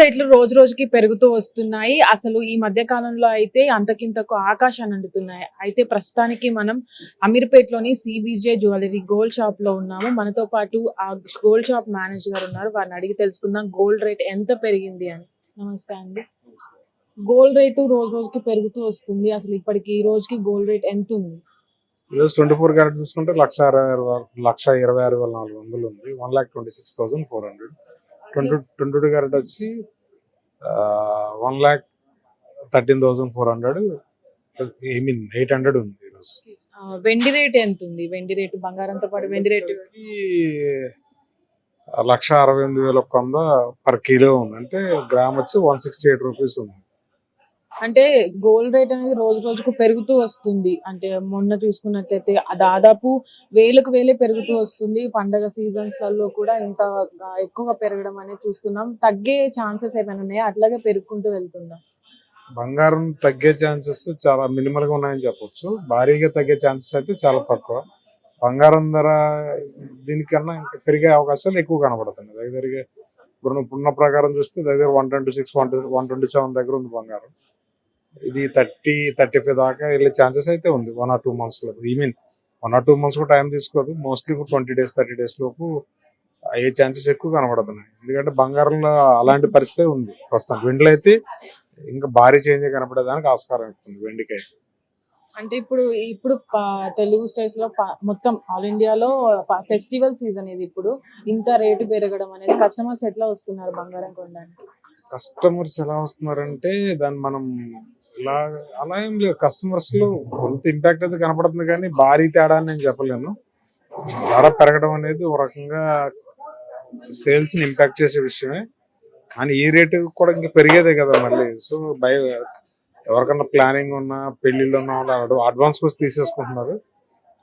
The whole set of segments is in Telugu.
రేట్లు రోజు రోజుకి పెరుగుతూ వస్తున్నాయి. అసలు ఈ మధ్య కాలంలో అయితే అంతకింతకు ఆకాశాన్ని అంటుతున్నాయి అయితే ప్రస్తుతానికి మనం అమీర్పేట్లోని సిబిజే జ్యువెలరీ గోల్డ్ షాప్లో ఉన్నాము. మనతో పాటు ఆ గోల్డ్ షాప్ మేనేజర్ గారు ఉన్నారు. వారిని అడిగి తెలుసుకుందాం. గోల్డ్ రేట్ ఎంత పెరిగింది అని. నమస్తే అండి. గోల్డ్ రేటు రోజు రోజుకి పెరుగుతూ వస్తుంది. అసలు ఇప్పటికి ఈ రోజుకి గోల్డ్ రేట్ ఎంత ఉంది? ఈరోజు ట్వంటీ ఫోర్ క్యారెట్ చూసుకుంటే లక్ష అరవై ఆరు లక్ష ఇరవై ఆరు వేల నాలుగు వందలు ఉంది. One lakh twenty six thousand four hundred. Twenty twenty two carat వచ్చి one lakh thirteen thousand four hundred I mean eight hundred ఉంది ఈరోజు వెండి రేట్ ఎంత ఉంది? వెండి రేటు బంగారంతో పాటు వెండి రేటు? లక్ష అరవై ఎనిమిది వేల ఒక్క వంద పర్ కిలో ఉంది. అంటే గ్రామ్ వచ్చి వన్ సిక్స్టీ ఎయిట్ రూపీస్ ఉంది. అంటే గోల్డ్ రేట్ అనేది రోజు రోజుకు పెరుగుతూ వస్తుంది. అంటే మొన్న చూసుకున్నట్లయితే దాదాపు వేలకు వేలే పెరుగుతూ వస్తుంది. పండగ సీజన్స్లలో కూడా ఇంత ఎక్కువగా పెరగడం అనేది చూస్తున్నాం. తగ్గే ఛాన్సెస్ ఏమైనా ఉన్నాయా? అట్లాగే పెరుగుకుంటూ వెళ్తుందా? బంగారం తగ్గే ఛాన్సెస్ చాలా మినిమల్గా ఉన్నాయని చెప్పొచ్చు. భారీగా తగ్గే ఛాన్సెస్ అయితే చాలా తక్కువ. బంగారం ధర దీనికన్నా ఇంకా పెరిగే అవకాశాలు ఎక్కువ కనబడుతున్నాయి. దగ్గరగా ఇప్పుడు ఇప్పుడున్న ప్రకారం చూస్తే దగ్గర one twenty six one one twenty seven దగ్గర ఉంది బంగారం. ఇది థర్టీ థర్టీ ఫైవ్ దాకా వెళ్ళే ఛాన్సెస్ అయితే ఉంది వన్ ఆర్ టూ మంత్స్లో I mean one or two months కూడా టైం తీసుకోదు. Mostly twenty days thirty days లోపు అయ్యే ఛాన్సెస్ ఎక్కువ కనబడుతున్నాయి. ఎందుకంటే బంగారంలో అలాంటి పరిస్థితి ఉంది. ప్రస్తుతం వెండిలో అయితే ఇంకా భారీ చేంజ్ కనపడేదానికి ఆస్కారం ఇస్తుంది వెండికి అంటే ఇప్పుడు ఇప్పుడు తెలుగు స్టేట్స్లో మొత్తం ఆల్ ఇండియాలో ఫెస్టివల్ సీజన్ ఇది ఇప్పుడు. ఇంత రేటు పెరగడం అనేది కస్టమర్స్ ఎట్లా వస్తున్నారు బంగారం కొనడానికి? కస్టమర్స్ ఎలా వస్తున్నారంటే దాన్ని మనం ఇలా అలా ఏం లేదు. కస్టమర్స్లో కొంత ఇంపాక్ట్ అయితే కనపడుతుంది కానీ భారీ తేడా అని నేను చెప్పలేను. ధర పెరగడం అనేది ఒక రకంగా సేల్స్ని ఇంపాక్ట్ చేసే విషయమే. కానీ ఈ రేటు కూడా ఇంకా పెరిగేదే కదా మళ్ళీ. సో బై ఎవరికన్నా ప్లానింగ్ ఉన్నా పెళ్ళిళ్ళు ఉన్న వాళ్ళు అడ్వాన్స్ కోసం తీసేసుకుంటున్నారు.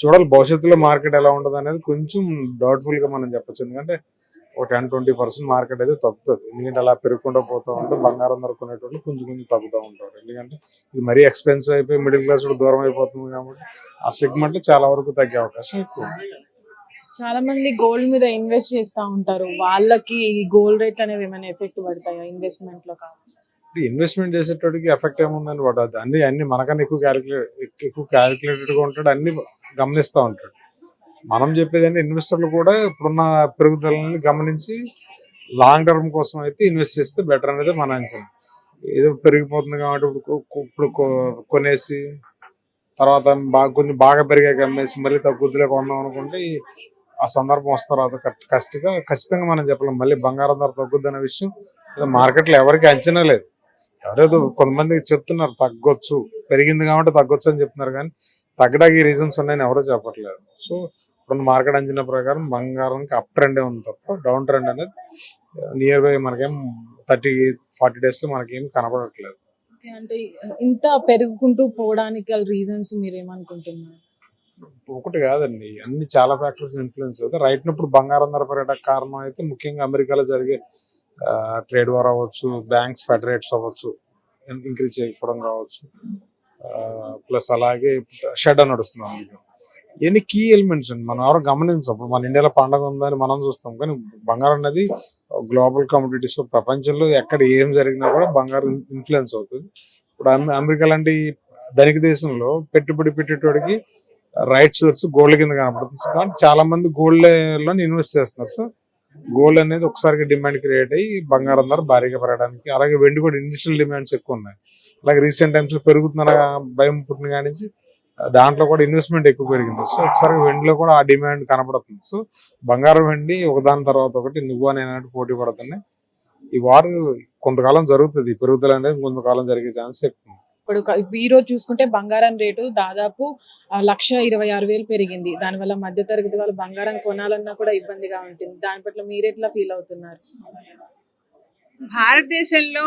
చూడాలి భవిష్యత్తులో మార్కెట్ ఎలా ఉంటుంది అనేది కొంచెం డౌట్ఫుల్గా మనం చెప్పొచ్చు. ఎందుకంటే ఒక టెన్ ట్వంటీ పర్సెంట్ మార్కెట్ అయితే తగ్గుతుంది. ఎందుకంటే అలా పెరుగుకుంటూ పోతూ ఉంటే బంగారం దొరుకునేటువంటి కొంచెం కొంచెం తగ్గుతూ ఉంటారు. ఎందుకంటే ఇది మరీ ఎక్స్పెన్సివ్ అయిపోయి మిడిల్ క్లాస్ కూడా దూరం అయిపోతుంది కాబట్టి ఆ సెగ్మెంట్ చాలా వరకు తగ్గే అవకాశం ఎక్కువ. చాలా మంది గోల్డ్ మీద ఇన్వెస్ట్ చేస్తా ఉంటారు. వాళ్ళకి ఈ గోల్డ్ రేట్లు అనేవి ఏమైనా ఎఫెక్ట్ పడతాయా ఇన్వెస్ట్మెంట్లో ఇన్వెస్ట్మెంట్ చేసేటోడికి ఎఫెక్ట్ ఏముందని వాడు అన్ని అన్ని మనకన్నా ఎక్కువ క్యాలిక్యులేట్ ఎక్కువ క్యాలిక్యులేటెడ్గా ఉంటాడు అన్ని గమనిస్తూ ఉంటాడు. మనం చెప్పేదంటే ఇన్వెస్టర్లు కూడా ఇప్పుడున్న పెరుగుదలని గమనించి లాంగ్ టర్మ్ కోసం అయితే ఇన్వెస్ట్ చేస్తే బెటర్ అనేది మన అంచనా. ఏదో పెరిగిపోతుంది కాబట్టి ఇప్పుడు ఇప్పుడు కొనేసి తర్వాత బాగా కొన్ని బాగా పెరిగాక అమ్మేసి మళ్ళీ తగ్గుద్దులే కొన్నాం అనుకుంటే ఆ సందర్భం వస్తారు తర్వాత కరెక్ట్ కష్టంగా ఖచ్చితంగా మనం చెప్పలేం. మళ్ళీ బంగారం ధర తగ్గుద్ది అనే విషయం మార్కెట్లో ఎవరికి అంచనా లేదు. ఎవరేదో కొంతమంది చెప్తున్నారు తగ్గొచ్చు. పెరిగింది కాబట్టి తగ్గొచ్చు అని చెప్తున్నారు కానీ తగ్గడానికి రీజన్స్ ఉన్నాయని ఎవరో చెప్పట్లేదు. సో ఇప్పుడు మార్కెట్ అంచనా ప్రకారం బంగారానికి అప్ ట్రెండ్ ఉంది తప్ప డౌన్ ట్రెండ్ అనేది నియర్ బై మనకేం థర్టీ ఫార్టీ డేస్లో మనకేం కనపడట్లేదు. ఓకే, అంటే ఇంత పెరుగుకుంటూ పోవడానికి గల రీజన్స్ మీరు ఏమనుకుంటున్నారు ఒకటి కాదండి అన్ని చాలా ఫ్యాక్టర్స్ ఇన్ఫ్లుయెన్స్ అవుతాయి. రైట్ ఇప్పుడు బంగారం ధర పెరగడానికి కారణం అయితే ముఖ్యంగా అమెరికాలో జరిగే ట్రేడ్ వార్ అవ్వచ్చు బ్యాంక్స్ ఫెడ్ రేట్స్ అవ్వచ్చు ఇంక్రీజ్ చేయకపోవడం కావచ్చు. ప్లస్ అలాగే షెడ్ నడుస్తుంది అందుకే ఇవన్నీ కీ ఎలిమెంట్స్ అండి? మనం ఎవరు గమనించాం. ఇప్పుడు మన ఇండియాలో పండగ ఉందని మనం చూస్తాం. కానీ బంగారం అనేది గ్లోబల్ కమ్యూనిటీస్ ప్రపంచంలో ఎక్కడ ఏం జరిగినా కూడా బంగారం ఇన్ఫ్లుయెన్స్ అవుతుంది. ఇప్పుడు అమెరికా లాంటి ధనిక దేశంలో పెట్టుబడి పెట్టేటోడికి రైట్ సోర్స్ గోల్డ్ కింద కనపడుతుంది. కానీ చాలా మంది గోల్డ్లో ఇన్వెస్ట్ చేస్తున్నారు. సో గోల్డ్ అనేది ఒకసారిగా డిమాండ్ క్రియేట్ అయ్యి బంగారం ధర భారీగా పెరగడానికి అలాగే వెండి కూడా ఇండస్ట్రియల్ డిమాండ్స్ ఎక్కువ ఉన్నాయి. అలాగే రీసెంట్ టైమ్స్ పెరుగుతున్న భయం పుట్టిన కానించి దాంట్లో కూడా ఇన్వెస్ట్మెంట్ ఎక్కువ పెరిగింది. సో ఒకసారి వెండిలో కూడా ఆ డిమాండ్ కనపడుతుంది. సో బంగారం వెండి ఒకదాని తర్వాత ఒకటి నువ్వు అని అన్నట్టు పోటీ పడుతున్నాయి. ఈ వారు కొంతకాలం జరుగుతుంది. పెరుగుదల అనేది కొంతకాలం జరిగే ఛాన్స్ ఎక్కువ ఉంది. ఇప్పుడు ఈ రోజు చూసుకుంటే బంగారం రేటు దాదాపు ఆ, లక్ష ఇరవై ఆరు వేలు పెరిగింది. దానివల్ల మధ్య తరగతి వాళ్ళు బంగారం కొనాలన్నా కూడా ఇబ్బందిగా ఉంటుంది. దాని పట్ల మీరు ఎట్లా ఫీల్ అవుతున్నారు? భారతదేశంలో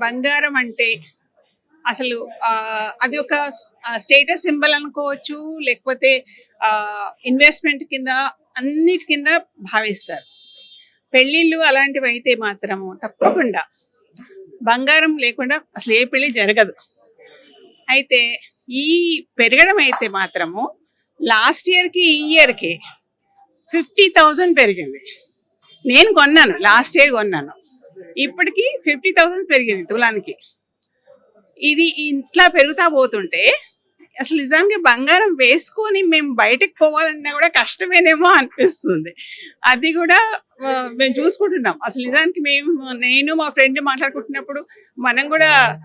బంగారం అంటే అసలు అది ఒక స్టేటస్ సింబల్ అనుకోవచ్చు లేకపోతే ఇన్వెస్ట్మెంట్ కింద అన్నిటి కింద భావిస్తారు. పెళ్ళిళ్ళు అలాంటివి అయితే మాత్రము తప్పకుండా బంగారం లేకుండా అసలు ఏ పెళ్ళి జరగదు. అయితే ఈ పెరగడం అయితే మాత్రము లాస్ట్ ఇయర్కి ఈ ఇయర్కి ఫిఫ్టీ థౌజండ్ పెరిగింది. నేను కొన్నాను లాస్ట్ ఇయర్ కొన్నాను. ఇప్పటికి ఫిఫ్టీ థౌసండ్ పెరిగింది తులానికి. ఇది ఇట్లా పెరుగుతా పోతుంటే అసలు నిజానికి బంగారం వేసుకొని మేము బయటకు పోవాలన్నా కూడా కష్టమేనేమో అనిపిస్తుంది. అది కూడా మేము చూసుకుంటున్నాం. అసలు నిజానికి మేము నేను మా ఫ్రెండ్ మాట్లాడుకుంటున్నప్పుడు మనం కూడా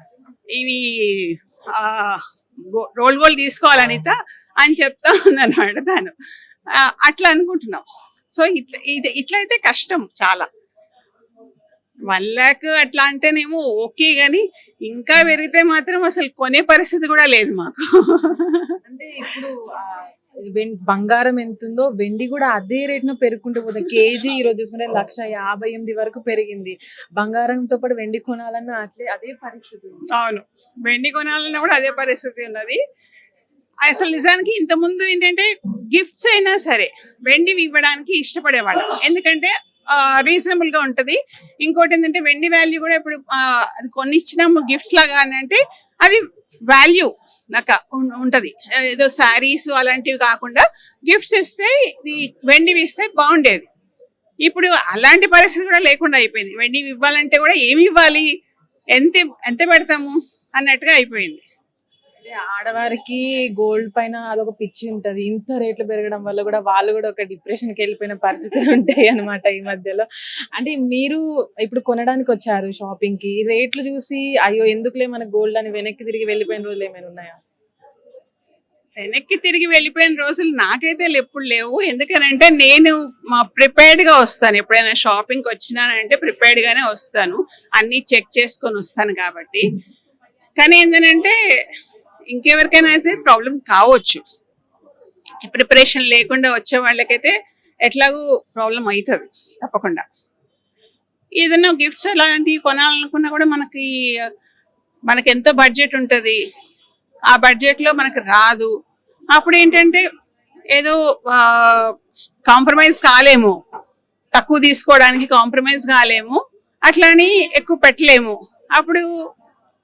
ఇవి ఆ, గో- రోల్ గోల్ తీసుకోవాలి అనిత అని చెప్తా ఉందన్నమాట తను. అట్లా అనుకుంటున్నాం. సో ఇట్లా ఇది ఇట్లయితే కష్టం చాలా. వన్ ల్యాక్ అట్లా అంటేనేమో ఓకే కానీ ఇంకా పెరిగితే మాత్రం అసలు కొనే పరిస్థితి కూడా లేదు మాకు. అంటే ఇప్పుడు బంగారం ఎంత ఉందో వెండి కూడా అదే రేట్ను పెరుగుకుంటూ పోతుంది కేజీ ఈ రోజు చూసుకుంటే లక్ష యాభై ఎనిమిది వరకు పెరిగింది. బంగారంతో పాటు వెండి కొనాలన్నా అట్లే అదే పరిస్థితి. అవును. వెండి కొనాలన్నా కూడా అదే పరిస్థితి ఉన్నది. అసలు నిజానికి ఇంత ముందు ఏంటంటే గిఫ్ట్స్ అయినా సరే వెండి ఇవ్వడానికి ఇష్టపడేవాళ్ళం. ఎందుకంటే రీజనబుల్గా ఉంటది. ఇంకోటి ఏంటంటే వెండి వాల్యూ కూడా ఇప్పుడు అది కొన్ని ఇచ్చిన గిఫ్ట్స్ లాగా అని అంటే అది వాల్యూ నాకు ఉంటది. ఏదో శారీస్ అలాంటివి కాకుండా గిఫ్ట్స్ ఇస్తే ఇది వెండివి ఇస్తే బాగుండేది. ఇప్పుడు అలాంటి పరిస్థితి కూడా లేకుండా అయిపోయింది. వెండి ఇవ్వాలంటే కూడా ఏమి ఇవ్వాలి? ఎంత ఎంత పెడతాము? అన్నట్టుగా అయిపోయింది. ఆడవారికి గోల్డ్ పైన అదొక పిచ్చి ఉంటది. ఇంత రేట్లు పెరగడం వల్ల కూడా వాళ్ళు కూడా ఒక డిప్రెషన్కి వెళ్ళిపోయిన పరిస్థితులు ఉంటాయి అన్నమాట ఈ మధ్యలో. అంటే మీరు ఇప్పుడు కొనడానికి వచ్చారు షాపింగ్కి. రేట్లు చూసి అయ్యో ఎందుకులే మన గోల్డ్ అని వెనక్కి తిరిగి వెళ్ళిపోయిన రోజులు ఏమైనా ఉన్నాయా? వెనక్కి తిరిగి వెళ్ళిపోయిన రోజులు నాకైతే ఎప్పుడు లేవు. ఎందుకనంటే నేను మా ప్రిపేర్డ్గా వస్తాను. ఎప్పుడైనా షాపింగ్ వచ్చినానంటే ప్రిపేర్డ్గానే వస్తాను. అన్ని చెక్ చేసుకొని వస్తాను కాబట్టి. కానీ ఏంటంటే ఇంకెవరికైనా అయితే ప్రాబ్లం కావచ్చు. ప్రిపరేషన్ లేకుండా వచ్చే వాళ్ళకైతే ఎట్లాగూ ప్రాబ్లం అవుతుంది తప్పకుండా. ఏదైనా గిఫ్ట్స్ అలాంటివి కొనాలనుకున్నా కూడా మనకి మనకి ఎంతో బడ్జెట్ ఉంటుంది ఆ బడ్జెట్లో మనకు రాదు. అప్పుడు ఏంటంటే ఏదో కాంప్రమైజ్ కాలేము. తక్కువ తీసుకోవడానికి కాంప్రమైజ్ కాలేము. అట్లని ఎక్కువ పెట్టలేము. అప్పుడు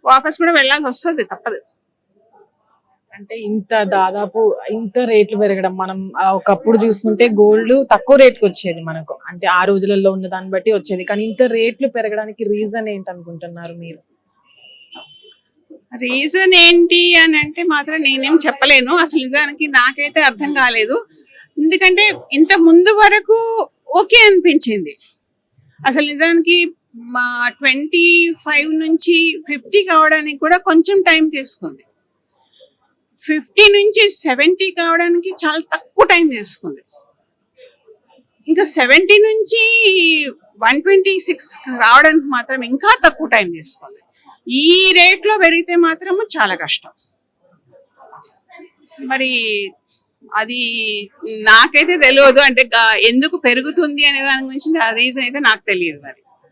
వాపస్ కూడా వెళ్ళాల్సి వస్తుంది తప్పదు. అంటే ఇంత దాదాపు ఇంత రేట్లు పెరగడం మనం ఒకప్పుడు చూసుకుంటే గోల్డ్ తక్కువ రేట్కి వచ్చేది మనకు. అంటే ఆ రోజులలో ఉన్న దాన్ని బట్టి వచ్చేది. కానీ ఇంత రేట్లు పెరగడానికి రీజన్ ఏంటనుకుంటున్నారు మీరు? రీజన్ ఏంటి అని అంటే మాత్రం నేనేం చెప్పలేను. అసలు నిజానికి నాకైతే అర్థం కాలేదు. ఎందుకంటే ఇంత ముందు వరకు ఓకే అనిపించింది. అసలు నిజానికి మా ట్వంటీ ఫైవ్ నుంచి ఫిఫ్టీ కావడానికి కూడా కొంచెం టైం తీసుకుంది. ఫిఫ్టీ నుంచి సెవెంటీ కావడానికి చాలా తక్కువ టైం తీసుకుంది. ఇంకా సెవెంటీ నుంచి వన్ ట్వంటీ సిక్స్ రావడానికి మాత్రం ఇంకా తక్కువ టైం తీసుకుంది. ఈ రేట్లో పెరిగితే మాత్రము చాలా కష్టం. మరి అది నాకైతే తెలియదు. అంటే ఎందుకు పెరుగుతుంది అనే దాని గురించి రీజన్ అయితే నాకు తెలియదు మరి.